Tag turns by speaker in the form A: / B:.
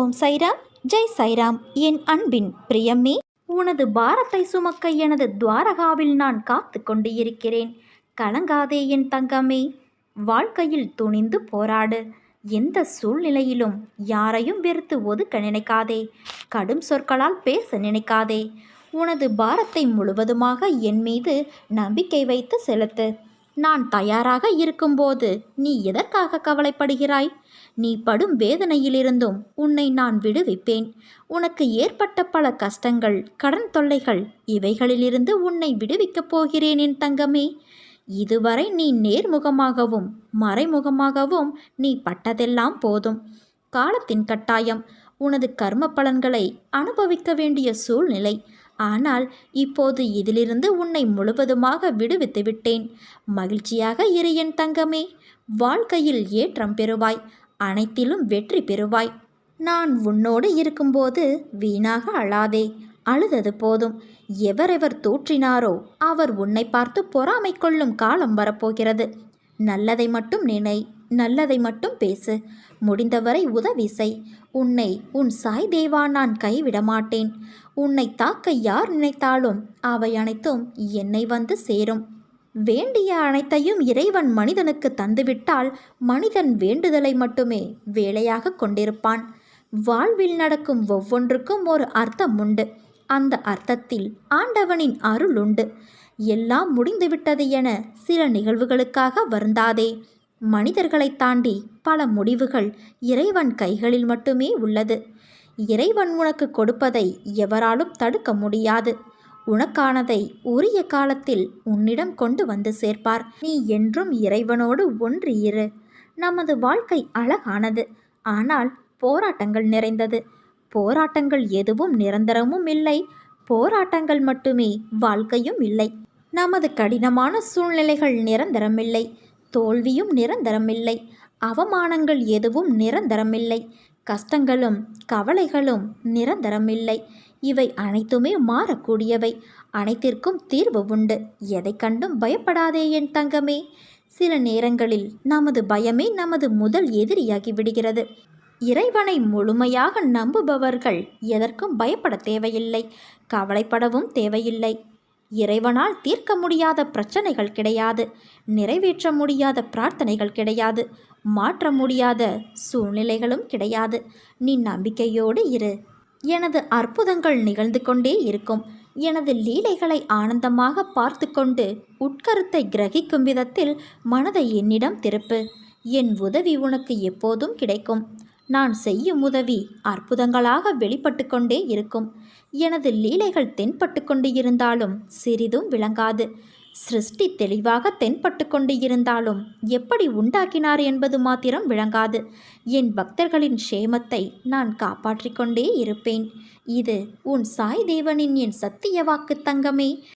A: ஓம் சைராம் ஜெய் சைராம். என் அன்பின் பிரியம்மே உனது பாரத்தை சுமக்க எனது துவாரகாவில் நான் காத்து கொண்டு இருக்கிறேன் கலங்காதே என் தங்கமே வாழ்க்கையில் துணிந்து போராடு. எந்த சூழ்நிலையிலும் யாரையும் வெறுத்து ஒதுக்க நினைக்காதே. கடும் சொற்களால் பேச நினைக்காதே. உனது பாரத்தை முழுவதுமாக என் மீது நம்பிக்கை வைத்து செலுத்து. நான் தயாராக இருக்கும்போது நீ எதற்காக கவலைப்படுகிறாய்? நீ படும் வேதனையிலிருந்தும் உன்னை நான் விடுவிப்பேன். உனக்கு ஏற்பட்ட பல கஷ்டங்கள் கடன் தொல்லைகள் இவைகளிலிருந்து உன்னை விடுவிக்கப் போகிறேன் என் தங்கமே. இதுவரை நீ நேர்முகமாகவும் மறைமுகமாகவும் நீ பட்டதெல்லாம் போதும். காலத்தின் கட்டாயம். உனது கர்ம பலன்களை அனுபவிக்க வேண்டிய சூழ்நிலை. ஆனால் இப்போது இதிலிருந்து உன்னை முழுவதுமாக விடுவித்து விட்டேன். மகிழ்ச்சியாக இரு என் தங்கமே. வாழ்க்கையில் ஏற்றம் பெறுவாய். அனைத்திலும் வெற்றி பெறுவாய். நான் உன்னோடு இருக்கும்போது வீணாக அழாதே. அழுதது போதும். எவரெவர் தூற்றினாரோ அவர் உன்னை பார்த்து பொறாமை கொள்ளும் காலம் வரப்போகிறது. நல்லதை மட்டும் நினை. நல்லதை மட்டும் பேசு. முடிந்தவரை உதவி செய். உன்னை உன் சாய் தேவா நான் கைவிட மாட்டேன் உன்னை தாக்க யார் நினைத்தாலும் அவை அனைத்தும் என்னை வந்து சேரும். வேண்டிய அனைத்தையும் இறைவன் மனிதனுக்கு தந்துவிட்டால் மனிதன் வேண்டுதலை மட்டுமே வேலையாக கொண்டிருப்பான். வாழ்வில் நடக்கும் ஒவ்வொன்றுக்கும் ஒரு அர்த்தம் உண்டு. அந்த அர்த்தத்தில் ஆண்டவனின் அருள் உண்டு. எல்லாம் முடிந்துவிட்டது என சில நிகழ்வுகளுக்காக வருந்தாதே. மனிதர்களை தாண்டி பல முடிவுகள் இறைவன் கைகளில் மட்டுமே உள்ளது. இறைவன் உனக்கு கொடுப்பதை எவராலும் தடுக்க முடியாது. உனக்கானதை உரிய காலத்தில் உன்னிடம் கொண்டு வந்து சேர்ப்பார். நீ என்றும் இறைவனோடு ஒன்று இரு. நமது வாழ்க்கை அழகானது. ஆனால் போராட்டங்கள் நிறைந்தது. போராட்டங்கள் எதுவும் நிரந்தரமும் இல்லை. போராட்டங்கள் மட்டுமே வாழ்க்கையும் இல்லை. நமது கடினமான சூழ்நிலைகள் நிரந்தரமில்லை. தோல்வியும் நிரந்தரமில்லை. அவமானங்கள் எதுவும் நிரந்தரமில்லை. கஷ்டங்களும் கவலைகளும் நிரந்தரமில்லை. இவை அனைத்துமே மாறக்கூடியவை. அனைத்திற்கும் தீர்வு உண்டு. எதை கண்டும் பயப்படாதே என் தங்கமே. சில நேரங்களில் நமது பயமே நமது முதல் எதிரியாகி விடுகிறது. இறைவனை முழுமையாக நம்புபவர்கள் எதற்கும் பயப்பட தேவையில்லை. கவலைப்படவும் தேவையில்லை. இறைவனால் தீர்க்க முடியாத பிரச்சனைகள் கிடையாது நிறைவேற்ற முடியாத பிரார்த்தனைகள் கிடையாது மாற்ற முடியாத சூழ்நிலைகளும் கிடையாது. நீ நம்பிக்கையோடு இரு. எனது அற்புதங்கள் நிகழ்ந்து கொண்டே இருக்கும். எனது லீலைகளை ஆனந்தமாக பார்த்து கொண்டு உட்கருத்தை கிரகிக்கும் விதத்தில் மனதை என்னிடம் திருப்பு. என் உதவி உனக்கு எப்போதும் கிடைக்கும். நான் செய்யும் உதவி அற்புதங்களாக வெளிப்பட்டு கொண்டே இருக்கும். எனது லீலைகள் தென்பட்டு கொண்டு இருந்தாலும் சிறிதும் விளங்காது. சிருஷ்டி தெளிவாக தென்பட்டு கொண்டு இருந்தாலும் எப்படி உண்டாக்கினார் என்பது மாத்திரம் விளங்காது. என் பக்தர்களின் க்ஷேமத்தை நான் காப்பாற்றிக் கொண்டே இருப்பேன். இது உன் சாய் தேவனின் என் சத்திய வாக்கு தங்கமே.